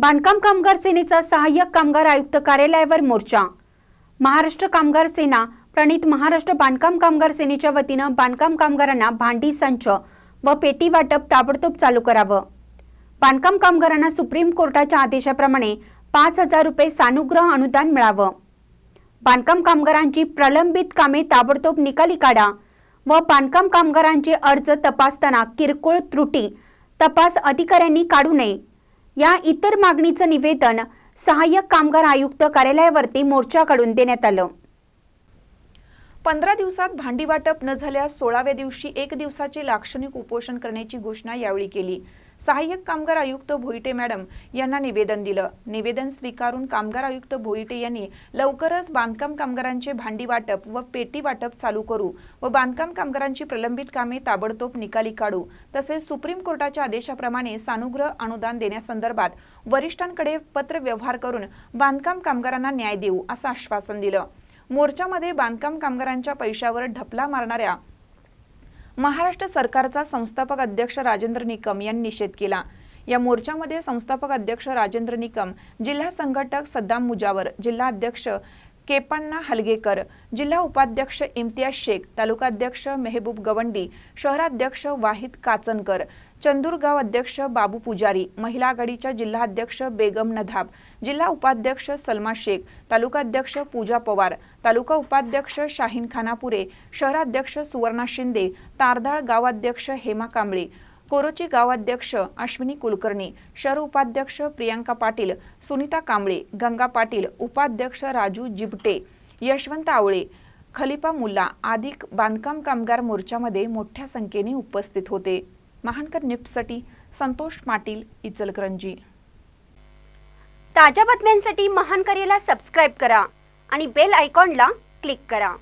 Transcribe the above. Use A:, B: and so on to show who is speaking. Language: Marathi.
A: बांधकाम कामगार सेनेचा सहाय्यक कामगार आयुक्त कार्यालयावर मोर्चा. महाराष्ट्र कामगार सेना प्रणित महाराष्ट्र बांधकाम कामगार सेनेच्या वतीनं बांधकाम कामगारांना भांडी संच व पेटी वाटप ताबडतोब चालू करावं. बांधकाम कामगारांना सुप्रीम कोर्टाच्या आदेशाप्रमाणे पाच हजार रुपये सानुग्रह अनुदान मिळावं. बांधकाम कामगारांची प्रलंबित कामे ताबडतोब निकाली काढा व बांधकाम कामगारांचे अर्ज तपासताना किरकोळ त्रुटी तपास अधिकाऱ्यांनी काढू नये. या इतर मागणीचं निवेदन सहाय्यक कामगार आयुक्त कार्यालयावरती मोर्चाकडून देण्यात आलं.
B: पंधरा दिवसात भांडी वाटप न झाल्यास सोळाव्या दिवशी एक दिवसाचे लाक्षणिक उपोषण करण्याची घोषणा यावेळी केली. सहाय्यक कामगार आयुक्त भोईटे मॅडम यांना निवेदन दिलं. निवेदन स्वीकारून कामगार आयुक्त भोईटे यांनी लवकरच बांधकाम कामगारांचे भांडी वाटप व पेटी वाटप चालू करू व बांधकाम कामगारांची प्रलंबित कामे ताबडतोब निकाली काढू. तसेच सुप्रीम कोर्टाच्या आदेशाप्रमाणे सानुग्रह अनुदान देण्यासंदर्भात वरिष्ठांकडे पत्र व्यवहार करून बांधकाम कामगारांना न्याय देऊ असं आश्वासन दिलं. मोर्चामध्ये बांधकाम कामगारांच्या पैशावर ढपला मारणाऱ्या महाराष्ट्र सरकारचा संस्थापक अध्यक्ष राजेंद्र निकम यांनी निषेध केला. या मोर्चामध्ये संस्थापक अध्यक्ष राजेंद्र निकम जिल्हा संघटक सद्दाम मुजावर जिल्हा अध्यक्ष केपन्ना हलगेकर जिल्हा उपाध्यक्ष इम्तियाज शेख तालुकाध्यक्ष मेहबूब गवंडी शहराध्यक्ष वाहिद काचनकर चंदूर गाव अध्यक्ष बाबू पुजारी महिला आघाडीच्या जिल्हाध्यक्ष बेगम नधाब जिल्हा उपाध्यक्ष सलमा शेख तालुकाध्यक्ष पूजा पवार तालुका उपाध्यक्ष शाहीन खानापुरे शहराध्यक्ष सुवर्णा शिंदे तारदाळ गावाध्यक्ष हेमा कांबळे कोरोची गावाध्यक्ष अश्विनी कुलकर्णी शहर उपाध्यक्ष प्रियांका पाटील सुनीता कांबळे गंगा पाटील उपाध्यक्ष राजू जिबटे यशवंत आवळे खलिफा मुल्ला आदी बांधकाम कामगार मोर्चामध्ये मोठ्या संख्येने उपस्थित होते. महानकर न्यूजसाठी संतोष पाटील इचलकरंजी.
A: ताज्या बातम्यांसाठी महानकरेला सबस्क्राईब करा आणि बेल आयकॉनला क्लिक करा.